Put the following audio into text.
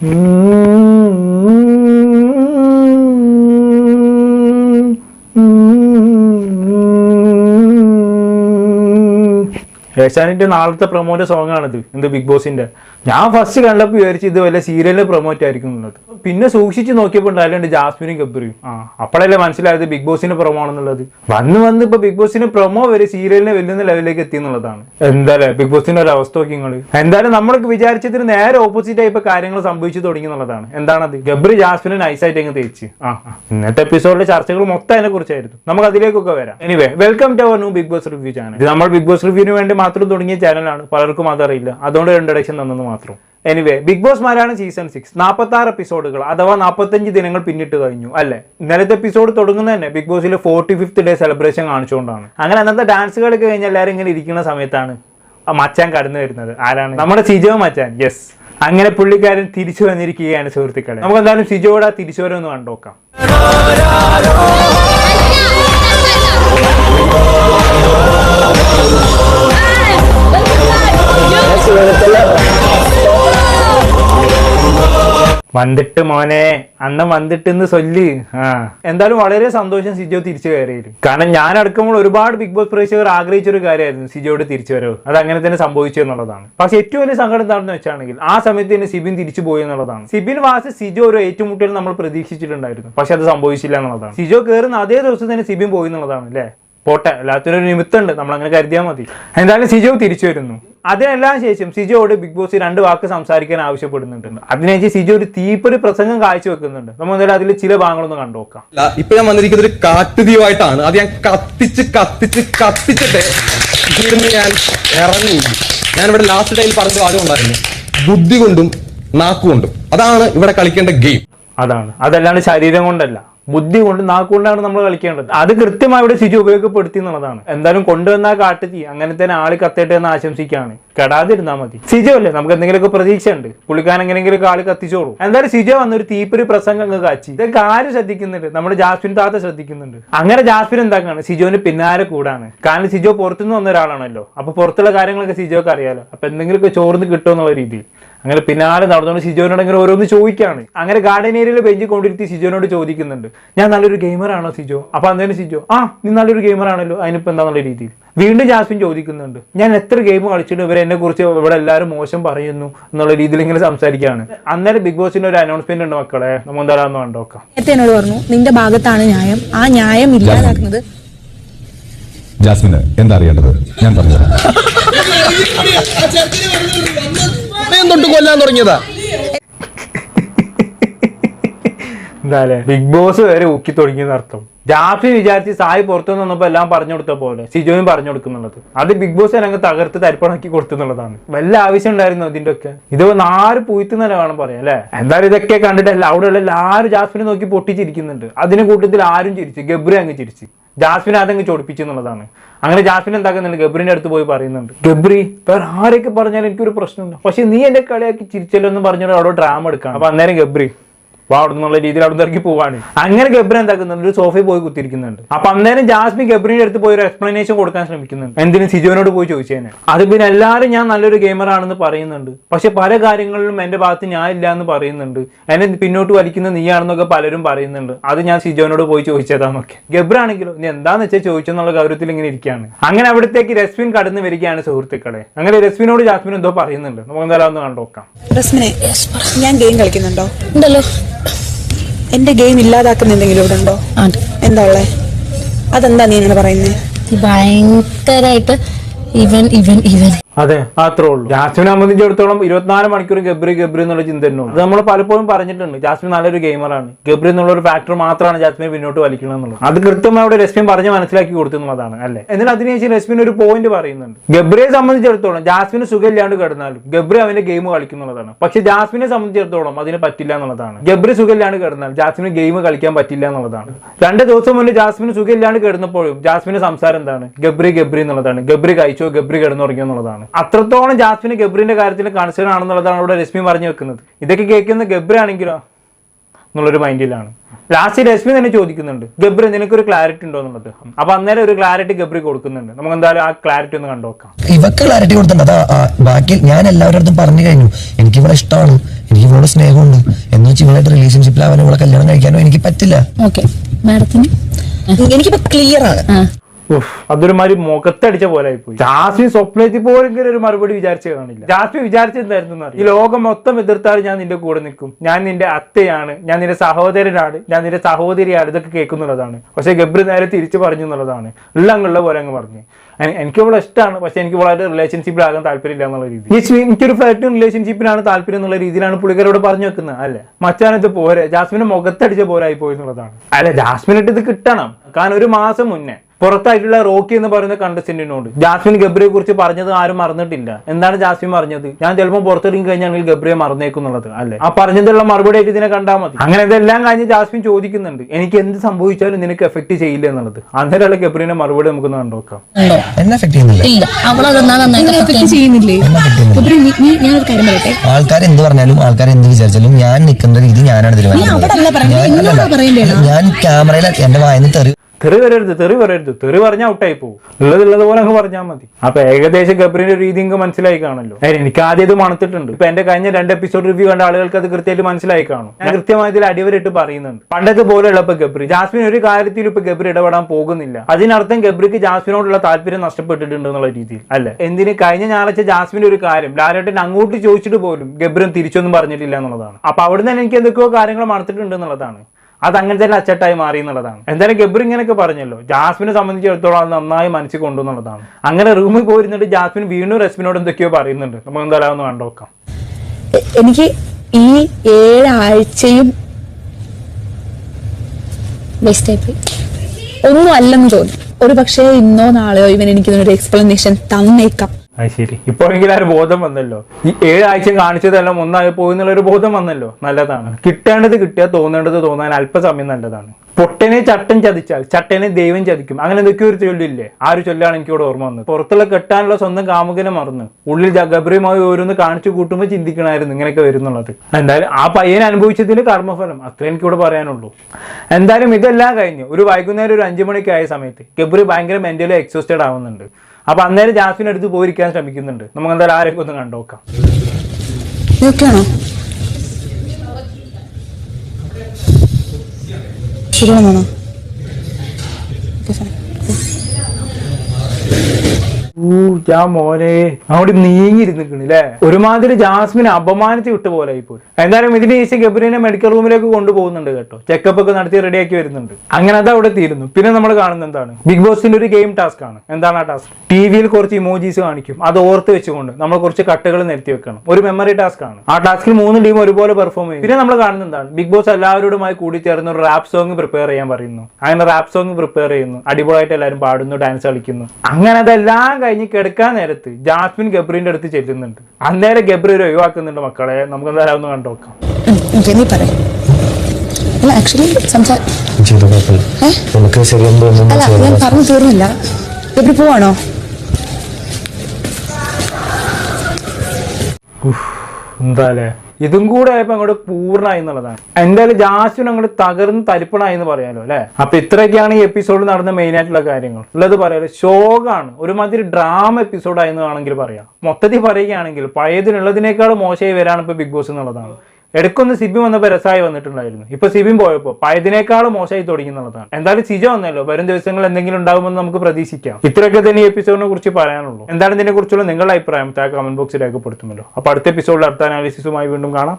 Mm. Asianet നാളത്തെ promote song ആണിത് എന്ത് ബിഗ് ബോസിന്റെ ഞാൻ ഫസ്റ്റ് കണ്ടപ്പോൾ വിചാരിച്ചു ഇത് വല്ല സീരിയലിൽ പ്രൊമോറ്റ് ആയിരിക്കും എന്നുള്ളത്. പിന്നെ സൂക്ഷിച്ച് നോക്കിയപ്പോൾ ഉണ്ടായാലുണ്ട് ജാസ്മിനും ഗബ്രിയും. ആ അപ്പോഴല്ലേ മനസ്സിലായത് ബിഗ് ബോസിന്റെ പ്രൊമോ ആണെന്നുള്ളത്. വന്ന് വന്ന് ഇപ്പൊ ബിഗ് ബോസിന്റെ പ്രൊമോ വരെ സീരിയലിനെ വെല്ലുന്ന ലെവലിലേക്ക് എത്തി എന്നുള്ളതാണ്. എന്തായാലും ബിഗ് ബോസിന്റെ ഒരു അവസ്ഥ നോക്കി നിങ്ങൾ എന്തായാലും നമ്മളൊക്കെ വിചാരിച്ചതിന് നേരെ ഓപ്പോസിറ്റ് ആയി ഇപ്പൊ കാര്യങ്ങൾ സംഭവിച്ചു തുടങ്ങി എന്നുള്ളതാണ്. എന്താണത്? ഗബ്രി ജാസ്മിനെ നൈസായിട്ട് അങ്ങ് തേച്ച്. ആ. ഇന്നത്തെ എപ്പിസോഡിലെ ചർച്ചകൾ മൊത്തം അതിനെ കുറിച്ചായിരുന്നു നമുക്ക് അതിലേക്കൊക്കെ വരാം. Anyway welcome to our new Bigg Boss review channel ഇത് നമ്മൾ ബിഗ് ബോസ് റിവ്യൂവിന് വേണ്ടി മാത്രം തുടങ്ങിയ ചാനലാണ് പലർക്കും അതറിയില്ല. അതുകൊണ്ട് ഇൻട്രഡക്ഷൻ തന്നെന്ന് മാത്രം. എനിവേ ബിഗ് ബോസ് മാരാണ് സീസൺ സിക്സ് നാൽപ്പത്തി ആറ് എപ്പിസോഡുകൾ അഥവാ നാൽപ്പത്തഞ്ച് ദിനങ്ങൾ പിന്നിട്ട് കഴിഞ്ഞു അല്ലെ? ഇന്നലത്തെ എപ്പിസോഡ് തുടങ്ങുന്നത് തന്നെ ബിഗ് ബോസിലെ ഫോർട്ടി ഫിഫ്ത്ത് ഡേ സെലിബ്രേഷൻ കാണിച്ചുകൊണ്ടാണ്. അങ്ങനെ അന്നത്തെ ഡാൻസ് കളിയൊക്കെ കഴിഞ്ഞ് എല്ലാവരും ഇങ്ങനെ ഇരിക്കുന്ന സമയത്താണ് മച്ചാൻ കടന്നു വരുന്നത്. ആരാണ്? നമ്മുടെ സിജോ മച്ചാൻ. യെസ് അങ്ങനെ പുള്ളിക്കാരൻ തിരിച്ചു വന്നിരിക്കുകയാണ് സുഹൃത്തുക്കളെ. നമുക്ക് എന്തായാലും സിജോയുടെ തിരിച്ചു വരവൊന്ന് കണ്ടോക്കാം വന്നിട്ട് മോനെ അന്ന് വന്നിട്ട് എന്ന് ചൊല്ല് ആ. എന്തായാലും വളരെ സന്തോഷം സിജോ തിരിച്ചു കയറിയിരുന്നു കാരണം ഞാൻ അടുക്കുമ്പോൾ ഒരുപാട് ബിഗ് ബോസ് പ്രേക്ഷകർ ആഗ്രഹിച്ച ഒരു കാര്യമായിരുന്നു സിജോയുടെ തിരിച്ചു വരവ് അത് അങ്ങനെ തന്നെ സംഭവിച്ചു എന്നുള്ളതാണ്. പക്ഷെ ഏറ്റവും വലിയ സങ്കടം എന്താണെന്ന് വെച്ചാണെങ്കിൽ ആ സമയത്ത് തന്നെ സിബിൻ തിരിച്ചു പോയി എന്നുള്ളതാണ്. സിബിൻ വാസ് സിജോ ഒരു ഏറ്റുമുട്ടൽ നമ്മൾ പ്രതീക്ഷിച്ചിട്ടുണ്ടായിരുന്നു. പക്ഷെ അത് സംഭവിച്ചില്ല എന്നുള്ളതാണ്. സിജോ കയറുന്ന അതേ ദിവസം തന്നെ സിബിൻ പോയി എന്നുള്ളതാണ് അല്ലേ? പോട്ടെ എല്ലാത്തിനും ഒരു നിമിത്തമുണ്ട്. നമ്മൾ അങ്ങനെ കരുതിയാൽ മതി. എന്തായാലും സിജോ തിരിച്ചു വരുന്നു. അതിനെല്ലാം ശേഷം സിജോയോട് ബിഗ് ബോസ് രണ്ട് വാക്ക് സംസാരിക്കാൻ ആവശ്യപ്പെടുന്നുണ്ട്. അതിനുശേഷം സിജോ ഒരു തീപ്പൊരു പ്രസംഗം കാഴ്ചവെക്കുന്നുണ്ട്. നമ്മൾ എന്തായാലും അതിൽ ചില ഭാഗങ്ങളൊന്ന് കണ്ടുനോക്കാം ഇപ്പൊ ഞാൻ വന്നിരിക്കുന്നത് ഒരു കാട്ടുതീവായിട്ടാണ്. അത് ഞാൻ കത്തിച്ച് കത്തിച്ച് കത്തിച്ചിട്ട് ഇവിടുന്ന് ഞാൻ ഇറങ്ങി. ഞാൻ ഇവിടെ ലാസ്റ്റ് ടൈം പറഞ്ഞ വാദം ഉണ്ടായിരുന്നു. ബുദ്ധി കൊണ്ടും നാക്കുകൊണ്ടും അതാണ് ഇവിടെ കളിക്കേണ്ട ഗെയിം അതാണ്. അതല്ലാണ്ട് ശരീരം കൊണ്ടല്ല. ബുദ്ധി കൊണ്ട് നാക്കുകൊണ്ടാണ് നമ്മൾ കളിക്കേണ്ടത്. അത് കൃത്യമായി ഇവിടെ സിജു ഉപയോഗപ്പെടുത്തി എന്നുള്ളതാണ്. എന്തായാലും കൊണ്ടുവന്നാൽ ആ കാട്ടുതീ അങ്ങനെ തന്നെ ആൾ കത്തട്ടെ എന്ന് ആശംസിക്കുകയാണ്. കെടാതിരുന്നാൽ മതി. സിജോ അല്ലേ? നമുക്ക് എന്തെങ്കിലുമൊക്കെ പ്രതീക്ഷയുണ്ട്. പുള്ളിക്കാൻ എങ്ങനെയെങ്കിലും ആൾ കത്തിച്ചോളൂ. എന്തായാലും സിജോ വന്നൊരു തീപ്പൊരു പ്രസംഗം അങ്ങ് കാച്ചി. ഇതൊക്കെ ആര് ശ്രദ്ധിക്കുന്നുണ്ട്? നമ്മുടെ ജാസ്മിൻ താത്ത ശ്രദ്ധിക്കുന്നുണ്ട്. അങ്ങനെ ജാസ്മിൻ എന്താക്കാണ്? സിജോന് പിന്നാലെ കൂടാണ്. കാരണം സിജോ പുറത്തുനിന്ന് വന്ന ഒരാളാണല്ലോ. അപ്പൊ പുറത്തുള്ള കാര്യങ്ങളൊക്കെ സിജോക്ക് അറിയാലോ. അപ്പൊ എന്തെങ്കിലുമൊക്കെ ചോർന്ന് കിട്ടുമെന്നുള്ള രീതിയിൽ. അങ്ങനെ പിന്നാലെ നടന്നുകൊണ്ട് സിജോനോട് അങ്ങനെ ഓരോന്ന് ചോദിക്കുകയാണ് അങ്ങനെ ഗാർഡൻ ഏരിയയിൽ ബെഞ്ച് കൊണ്ടിരുത്തി സിജോനോട് ചോദിക്കുന്നുണ്ട് ഞാൻ നല്ലൊരു ഗെയിമർ ആണോ സിജോ അപ്പൊ അന്നേരം സിജോ ആ നീ നല്ലൊരു ഗെയിമറാണല്ലോ ആണല്ലോ അതിനിപ്പോ എന്താന്നുള്ള രീതിയിൽ വീണ്ടും ജാസ്മിൻ ചോദിക്കുന്നുണ്ട് ഞാൻ എത്ര ഗെയിം കളിച്ചിട്ട് ഇവരെ എന്നെ കുറിച്ച് ഇവിടെ എല്ലാവരും മോശം പറയുന്നു എന്നുള്ള രീതിയിൽ ഇങ്ങനെ സംസാരിക്കുകയാണ് അന്നേരം ബിഗ് ബോസിന്റെ ഒരു അനൗൺസ്മെന്റ് ഉണ്ട് മക്കളെ നമ്മൾ എന്തായാലും കണ്ടോക്കാം നേരത്തെ എന്നോട് പറഞ്ഞു നിന്റെ ഭാഗത്താണ് ന്യായം ആ ന്യായം ഇല്ലാതാക്കുന്നത് ജാസ്മിന് എന്താ അറിയേണ്ടത് ഞാൻ പറഞ്ഞുതരാം സമയം തൊട്ട് കൊല്ലാൻ തുടങ്ങിയതാ. എന്താല്ലേ ബിഗ് ബോസ് വരെ ഊക്കി തുടങ്ങിയെന്ന് അർത്ഥം. ജാഫി വിചാരിച്ച് സായി പുറത്തു നിന്നപ്പോ എല്ലാം പറഞ്ഞു കൊടുത്ത പോലെ സിജോയും പറഞ്ഞു കൊടുക്കുന്നുള്ളത്. അത് ബിഗ് ബോസ് രംഗത്ത് തകർത്ത് തരിപ്പണാക്കി കൊടുത്തുന്നുള്ളതാണ്. വല്ല ആവശ്യം ഉണ്ടായിരുന്നു ഇതിന്റെ ഒക്കെ? ഇത് നാല് പൂത്തുന്നല്ല വേണം പറയാം അല്ലെ? എന്തായാലും ഇതൊക്കെ കണ്ടിട്ടല്ല അവിടെയുള്ള എല്ലാവരും ജാഫിനെ നോക്കി പൊട്ടിച്ചിരിക്കുന്നുണ്ട്. അതിന് കൂട്ടത്തിൽ ആരും ചിരിച്ചു. ഗബ്രി അങ്ങ് ചിരിച്ചു. ജാസ്മിൻ അതങ്ങ് ചോടിപ്പിച്ചു എന്നുള്ളതാണ്. അങ്ങനെ ജാസ്മിൻ എന്താക്കുന്നുണ്ട്? ഗബ്രിന്റെ അടുത്ത് പോയി പറയുന്നുണ്ട്. ഗബ്രി വേറെ ആരൊക്കെ പറഞ്ഞാലും എനിക്കൊരു പ്രശ്നമുണ്ട് പക്ഷെ നീ എന്റെ കളിയാക്കി ചിരിച്ചല്ലോ എന്ന് പറഞ്ഞാൽ അവിടെ ഡ്രാമ എടുക്കാം അപ്പൊ അന്നേരം ഗബ്രി വാ അവിടെ നിന്നുള്ള രീതിയിൽ അവിടെ ഇറക്കി പോവാണ്. അങ്ങനെ ഗബ്രി എന്താക്കുന്നുണ്ട് ഒരു സോഫയിൽ പോയി കുത്തിരിക്കുന്നുണ്ട് അപ്പൊ അന്നേരം ജാസ്മിൻ ഗബ്രിന്റെ അടുത്ത് പോയി ഒരു എക്സ്പ്ലനേഷൻ കൊടുക്കാൻ ശ്രമിക്കുന്നുണ്ട്. എന്തിനും സിജോനോട് പോയി ചോദിച്ചേനെ? അത് പിന്നെ എല്ലാവരും ഞാൻ നല്ലൊരു ഗെയിമർ ആണെന്ന് പറയുന്നുണ്ട്. പക്ഷെ പല കാര്യങ്ങളിലും എന്റെ ഭാഗത്ത് ഞാൻ ഇല്ല എന്ന് പറയുന്നുണ്ട്. എന്നെ പിന്നോട്ട് വലിക്കുന്ന നീയാണെന്നൊക്കെ പലരും പറയുന്നുണ്ട്. അത് ഞാൻ സിജോനോട് പോയി ചോദിച്ചതാന്നൊക്കെ. ഗബ്രാണെങ്കിലോ നീ എന്താന്ന് വെച്ചാൽ ചോദിച്ചെന്നുള്ള ഗൗരവത്തിൽ ഇങ്ങനെ ഇരിക്കുകയാണ്. അങ്ങനെ അവിടത്തേക്ക് രസ്മിൻ കടന്നു വരികയാണ് സുഹൃത്തുക്കളെ. അങ്ങനെ രസ്മിനോട് ജാസ്മിൻ എന്തോ പറയുന്നുണ്ട്. നമുക്ക് എന്തായാലും ഒന്ന് കണ്ടോക്കാം ഞാൻ ഗെയിം കളിക്കുന്നുണ്ടോ? ഉണ്ടല്ലോ. എന്റെ ഗെയിം ഇല്ലാതാക്കുന്ന എന്തെങ്കിലും ഇവിടെ ഉണ്ടോ? എന്താ ഉള്ളേ? അതെന്താ നീ അങ്ങനെ പറയുന്നേ? ഭയങ്കരായിട്ട് ഇവൻ ഇവൻ ഇവൻ. അതെ. അത്രേ ഉള്ളൂ. ജാസ്മിനെ സംബന്ധിച്ചിടത്തോളം ഇരുപത്തിനാല് മണിക്കൂർ ഗബ്രി ഗബ്രി എന്നുള്ള ചിന്ത തന്നെയുള്ളൂ അത് നമ്മൾ പലപ്പോഴും പറഞ്ഞിട്ടുണ്ട് ജാസ്മിൻ നല്ലൊരു ഗെയിമറാണ്. ഗബ്രി എന്നുള്ള ഒരു ഫാക്ടർ മാത്രമാണ് ജാസ്മിനെ പിന്നോട്ട് വലിക്കണം എന്നുള്ളത് അത് കൃത്യമായി അവിടെ രശ്മിൻ പറഞ്ഞ് മനസ്സിലാക്കി കൊടുത്തു എന്നുള്ളതാണ് അല്ലേ? എന്നാൽ അതിനുശേഷം രശ്മിൻ ഒരു പോയിന്റ് പറയുന്നുണ്ട്. ഗബ്രിയെ സംബന്ധിച്ചിടത്തോളം ജാസ്മിന് സുഖമില്ലാണ്ട് കിടന്നാലും ഗബ്രി അവന്റെ ഗെയിം കളിക്കുന്നുള്ളതാണ് പക്ഷെ ജാസ്മിനെ സംബന്ധിച്ചിടത്തോളം അതിന് പറ്റില്ല എന്നുള്ളതാണ്. ഗബ്രി സുഖമില്ലാണ്ട് കിടന്നാൽ ജാസ്മിന് ഗെയിം കളിക്കാൻ പറ്റില്ല എന്നുള്ളതാണ്. രണ്ട് ദിവസം മുന്നേ ജാസ്മിന് സുഖമില്ലാണ്ട് കിടന്നപ്പോഴും ജാസ്മിന് സംസാരം എന്താണ്? ഗബ്രി ഗബ്രി എന്നുള്ളതാണ്. ഗബ്രി കഴിച്ചോ ഗബ്രി കിടന്നുറങ്ങിയോ എന്നുള്ളതാണ്. അത്രത്തോളം ജാസ്മിന് ഗബ്രിന്റെ കാര്യത്തിൽ കൺസേൺ ആണെന്നുള്ളതാണ് ഇവിടെ രശ്മി പറഞ്ഞു വെക്കുന്നത്. ഇതൊക്കെ കേൾക്കുന്ന ഗബ്രി ആണെങ്കിലോ? എന്നുള്ളൊരു മൈൻഡിലാണ് ലാസ്റ്റ് രശ്മി തന്നെ ചോദിക്കുന്നുണ്ട് ഗബ്രി നിനക്കൊരു ക്ലാരിറ്റി ഉണ്ടോ എന്നുള്ളത്? അപ്പൊ അന്നേരം ഒരു ക്ലാരിറ്റി ഗബ്രി കൊടുക്കുന്നുണ്ട്. നമുക്ക് എന്തായാലും ആ ക്ലാരിറ്റി ഒന്ന് കണ്ടുനോക്കാം ഇവക്ക് ക്ലാരിറ്റി കൊടുത്തിട്ടുണ്ട്. അതാ ബാക്കി ഞാൻ എല്ലാവരുടെ പറഞ്ഞു കഴിഞ്ഞു. എനിക്ക് ഇവിടെ ഇഷ്ടമാണ്. എനിക്ക് ഇവിടെ സ്നേഹമുണ്ട്. എന്ന് വെച്ച് ഇവളായിട്ട് റിലേഷൻഷിപ്പിൽ അവനെ ഇവിടെ കല്യാണം കഴിക്കാനോ എനിക്ക് പറ്റില്ല. ഓക്കെ മാഡത്തിന് എനിക്കിപ്പോ ക്ലിയർ ആണ്. ആ ഉഫ്, അതൊരു മാതിരി മുഖത്തടിച്ച പോലെ പോയി ജാസ്മിൻ സ്വപ്നത്തിൽ പോലെങ്കിലും ഒരു മറുപടി വിചാരിച്ചു കാണില്ല. ജാസ്മിൻ വിചാരിച്ചെന്തായിരുന്നു ഈ ലോകം മൊത്തം എതിർത്താലും ഞാൻ നിന്റെ കൂടെ നിൽക്കും. ഞാൻ നിന്റെ അത്തയാണ്. ഞാൻ നിന്റെ സഹോദരനാണ്. ഞാൻ നിന്റെ സഹോദരിയാണ്. ഇതൊക്കെ കേൾക്കുന്നുള്ളതാണ്. പക്ഷെ ഗബ്രി നേരെ തിരിച്ചു പറഞ്ഞു എന്നുള്ളതാണ്. ഉള്ള അങ്ങുള്ള പോലെ അങ്ങ് പറഞ്ഞു. എനിക്ക് ഇവിടെ ഇഷ്ടമാണ് പക്ഷെ എനിക്ക് വളരെ റിലേഷൻഷിപ്പിൽ ആകാൻ താല്പര്യമില്ല എന്നുള്ള രീതി എനിക്കൊരു ഫ്ലാറ്റും റിലേഷൻഷിപ്പിനാണ് താല്പര്യം എന്നുള്ള രീതിയിലാണ് പുള്ളിക്കാരോട് പറഞ്ഞു വെക്കുന്നത്. അല്ലെ? മച്ചാനത്ത് പോരെ. ജാസ്മിന് മുഖത്തടിച്ച പോരായി പോയി എന്നുള്ളതാണ്. അല്ലെ ജാസ്മിനിട്ട് ഇത് കിട്ടണം. കാരണം ഒരു മാസം മുന്നേ. പുറത്തായിട്ടുള്ള റോക്കി എന്ന് പറയുന്ന കണ്ടസ്റ്റന്റിനോട് ജാസ്മിൻ ഗബ്രിയെ കുറിച്ച് പറഞ്ഞത് ആരും മറന്നിട്ടില്ല. എന്താണ് ജാസ്മിൻ പറഞ്ഞത്? ഞാൻ ചിലപ്പോൾ പുറത്തിറങ്ങി കഴിഞ്ഞാണെങ്കിൽ ഗബ്രിയെ മറന്നേക്കുന്നുള്ളത് അല്ലെ? ആ പറഞ്ഞതുള്ള മറുപടി ആയിട്ട് ഇതിനെ കണ്ടാൽ മതി. അങ്ങനെ ഇതെല്ലാം കഴിഞ്ഞ് ജാസ്മിൻ ചോദിക്കുന്നുണ്ട് എനിക്ക് എന്ത് സംഭവിച്ചാലും നിനക്ക് എഫക്ട് ചെയ്യില്ല എന്നുള്ളത്? അന്നേരമുള്ള ഗബ്രിന്റെ മറുപടി നമുക്കൊന്ന് കണ്ടുനോക്കാം ഉണ്ടോ? എന്നെ എഫക്ട് ചെയ്യുന്നില്ല? ഇല്ല. അവളതെന്നാ നന്നായിട്ട് affect ചെയ്യുന്നത്. ചെയ്യുന്നില്ലേ? എന്നെ എഫക്ട് ചെയ്യുന്നില്ല? ഗബ്രി, നീ- നീ- കാര്യം പറയട്ടെ? ആൾക്കാർ എന്ത് പറഞ്ഞാലും ആൾക്കാർ എന്ത് വിചാരിച്ചാലും ഞാൻ നിൽക്കുന്ന രീതി ഞാനാണ്. പറയേണ്ടത്. ഞാൻ ക്യാമറയിൽ എന്റെ വായന തെറി തെറി വരരുത് തെറി വരരുത്. തെറി പറഞ്ഞാൽ ഔട്ടായി പോകും ഉള്ളത് ഉള്ളത് പോലെ അങ്ങ് പറഞ്ഞാൽ മതി. അപ്പൊ ഏകദേശം ഗബ്രിന്റെ രീതി ഇങ്ങ് മനസ്സിലായി കാണല്ലോ എനിക്ക് ആദ്യം ഇത് മണത്തിട്ടുണ്ട്. ഇപ്പൊ എന്റെ കഴിഞ്ഞ രണ്ട് എപ്പിസോഡ് റിവ്യൂ കണ്ട ആളുകൾക്ക് അത് കൃത്യമായിട്ട് മനസ്സിലായി കാണും. ഞാൻ കൃത്യമായി ഇതിൽ അടിവരിട്ട് പറയുന്നുണ്ട്. പണ്ടത്തെ പോലെയുള്ള ഇപ്പൊ ഗബ്രി ജാസ്മിൻ ഒരു കാര്യത്തിൽ ഇപ്പൊ ഗബ്രി ഇടപെടാൻ പോകുന്നില്ല. അതിനർത്ഥം ഗബ്രിക്ക് ജാസ്മിനോടുള്ള താല്പര്യം നഷ്ടപ്പെട്ടിട്ടുണ്ട് എന്നുള്ള രീതിയിൽ അല്ല? എന്തിന് കഴിഞ്ഞ ഞായറാഴ്ച ജാസ്മിൻ ഒരു കാര്യം ലാലേട്ടൻ അങ്ങോട്ട് ചോദിച്ചിട്ട് പോലും ഗബ്രൻ തിരിച്ചൊന്നും പറഞ്ഞിട്ടില്ല എന്നുള്ളതാണ്. അപ്പൊ അവിടെ തന്നെ എനിക്ക് എന്തൊക്കെയോ കാര്യങ്ങൾ മണത്തിട്ടുണ്ട് എന്നുള്ളതാണ്. അത് അങ്ങനെ തന്നെ അച്ചട്ടായി മാറി എന്നുള്ളതാണ്. എന്തായാലും ഗബ്രി ഇങ്ങനെയൊക്കെ പറഞ്ഞല്ലോ ജാസ്മിനെ സംബന്ധിച്ചിടത്തോളം അത് നന്നായി മനസ്സിൽ കൊണ്ടു എന്നുള്ളതാണ്. അങ്ങനെ റൂമിൽ പോയിരുന്നിട്ട് ജാസ്മിൻ വീണ്ടും റെസ്മിനോട് എന്തൊക്കെയോ പറയുന്നുണ്ട്. നമുക്ക് എന്തായാലും ഒന്ന് കണ്ടുനോക്കാം എ- എനിക്ക് ഈ ഏഴാഴ്ചയും ഒന്നും അല്ലെന്ന് തോന്നി. ഒരു പക്ഷേ ഇന്നോ നാളെയോ ഇവൻ എനിക്കിതിനൊരു എക്സ്പ്ലനേഷൻ തന്നേക്കാം. അത് ശരി. ഇപ്പോഴെങ്കിലും ആ ഒരു ബോധം വന്നല്ലോ. ഈ ഏഴാഴ്ച കാണിച്ചതെല്ലാം ഒന്നായി പോയി എന്നുള്ള ഒരു ബോധം വന്നല്ലോ. നല്ലതാണ്. കിട്ടേണ്ടത് കിട്ടുക തോന്നേണ്ടത് തോന്നാൻ അല്പസമയം നല്ലതാണ്. പൊട്ടനെ ചട്ടൻ ചതിച്ചാൽ ചട്ടനെ ദൈവം ചതിക്കും. അങ്ങനെ എന്തൊക്കെയോ ഒരു ചൊല്ലില്ലേ? ആ ഒരു ചൊല്ലാണ് എനിക്കിവിടെ ഓർമ്മ വന്നത്. പുറത്തുള്ള കെട്ടാനുള്ള സ്വന്തം കാമുകനെ മറന്ന് ഉള്ളിൽ ജഗബ്രിയമായി ഓരോന്ന് കാണിച്ചു കൂട്ടുമ്പോൾ ചിന്തിക്കണമായിരുന്നു ഇങ്ങനെയൊക്കെ വരുന്നുള്ളത്. എന്തായാലും ആ പയ്യൻ അനുഭവിച്ചതിന് കർമ്മഫലം. അത്രേ എനിക്കിവിടെ പറയാനുള്ളൂ. എന്തായാലും ഇതെല്ലാം കഴിഞ്ഞ് ഒരു വൈകുന്നേരം ഒരു അഞ്ചു മണിക്കായ സമയത്ത് ഗബ്രി ഭയങ്കര മെന്റലി എക്സോസ്റ്റഡ് ആവുന്നുണ്ട്. അപ്പൊ അന്നേരം ജാസ്മിൻ അടുത്ത് പോയിരിക്കാൻ ശ്രമിക്കുന്നുണ്ട്. നമുക്ക് എന്തായാലും ആരൊക്കെ ഒന്ന് കണ്ടോക്കാം ശരിയാണോ? ഞാൻ മോനെ. അവിടെ നീങ്ങിയിരുന്നിക്കണില്ലേ ഒരുമാതിരി ജാസ്മിനെ അപമാനിച്ച് വിട്ട പോലെ പോയി എന്തായാലും ഇതിന് ശേഷം ഗബ്രീനെ മെഡിക്കൽ റൂമിലേക്ക് കൊണ്ടുപോകുന്നുണ്ട് കേട്ടോ. ചെക്കപ്പ് ഒക്കെ നടത്തി റെഡിയാക്കി വരുന്നുണ്ട്. അങ്ങനെ അത് അവിടെ തീരുന്നു. പിന്നെ നമ്മൾ കാണുന്ന എന്താണ്? ബിഗ് ബോസിന്റെ ഒരു ഗെയിം ടാസ്ക് ആണ്. എന്താണ് ആ ടാസ്ക് ടി വിയിൽ കുറച്ച് ഇമോജീസ് കാണിക്കും. അത് ഓർത്ത് വെച്ചുകൊണ്ട് നമ്മൾ കുറച്ച് കട്ടുകൾ നിരത്തി വെക്കണം. ഒരു മെമ്മറി ടാസ്ക് ആണ്. ആ ടാസ്കിൽ മൂന്ന് ടീം ഒരുപോലെ പെർഫോം ചെയ്യും. പിന്നെ നമ്മൾ കാണുന്ന എന്താണ്? ബിഗ് ബോസ് എല്ലാവരോടുമായി കൂടി ചേർന്ന് ഒരു റാപ്പ് സോങ് പ്രിപ്പയർ ചെയ്യാൻ പറയുന്നു. അങ്ങനെ റാപ്പ് സോങ് പ്രിപ്പയർ ചെയ്യുന്നു. അടിപൊളിയായിട്ട് എല്ലാവരും പാടുന്നു ഡാൻസ് കളിക്കുന്നു. അങ്ങനെ അതെല്ലാം കഴിഞ്ഞ് കിടക്കാൻ നേരത്ത് ജാസ്മിൻ ഗബ്രീന്റെ അടുത്ത് ചെല്ലുന്നുണ്ട്. അന്നേരം ഗബ്രി ഒരു ഒഴിവാക്കുന്നുണ്ട് മക്കളെ. നമുക്ക് എന്തായാലും ഒന്ന് അല്ല ഞാൻ പറഞ്ഞു തീർന്നില്ല. എവിടെ പോവാണോ? എന്തായാലേ ഇതും കൂടെ ആയപ്പോ അങ്ങോട്ട് പൂർണമായി എന്നുള്ളതാണ്. എന്തായാലും ജാസ്വിൻ അങ്ങോട്ട് തകർന്ന് തരിപ്പണായി എന്ന് പറയാലോ അല്ലെ? അപ്പൊ ഇത്രയൊക്കെയാണ് ഈ എപ്പിസോഡ് നടന്ന മെയിൻ ആയിട്ടുള്ള കാര്യങ്ങൾ. ഉള്ളത് പറയാലോ ശോകാണ്. ഒരുമാതിരി ഡ്രാമ എപ്പിസോഡ് ആയെന്ന് വേണമെങ്കിൽ പറയാം. മൊത്തത്തിൽ പറയുകയാണെങ്കിൽ പഴയതിനുള്ളതിനേക്കാൾ മോശമായി വരാണ് ഇപ്പൊ ബിഗ് ബോസ് എന്നുള്ളതാണ്. ഇടയ്ക്കൊന്ന് സിബി വന്നപ്പോൾ രസമായി വന്നിട്ടുണ്ടായിരുന്നു. ഇപ്പൊ സിബിം പോയപ്പോൾ പഴയതിനേക്കാളും മോശമായി തുടങ്ങി എന്നുള്ളതാണ്. എന്തായാലും സിജ വന്നല്ലോ. വരും ദിവസങ്ങൾ എന്തെങ്കിലും ഉണ്ടാകുമെന്ന് നമുക്ക് പ്രതീക്ഷിക്കാം. ഇത്രയൊക്കെ തന്നെ ഈ എപ്പിസോഡിനെ കുറിച്ച് പറയാനുള്ളൂ. എന്താണ് ഇതിനെ കുറിച്ചുള്ള നിങ്ങളുടെ അഭിപ്രായം? കമന്റ് ബോക്സിൽ രേഖപ്പെടുത്തുമല്ലോ അപ്പൊ അടുത്ത എപ്പിസോഡിൽ അടുത്ത അനാലിസിസുമായി വീണ്ടും കാണാം.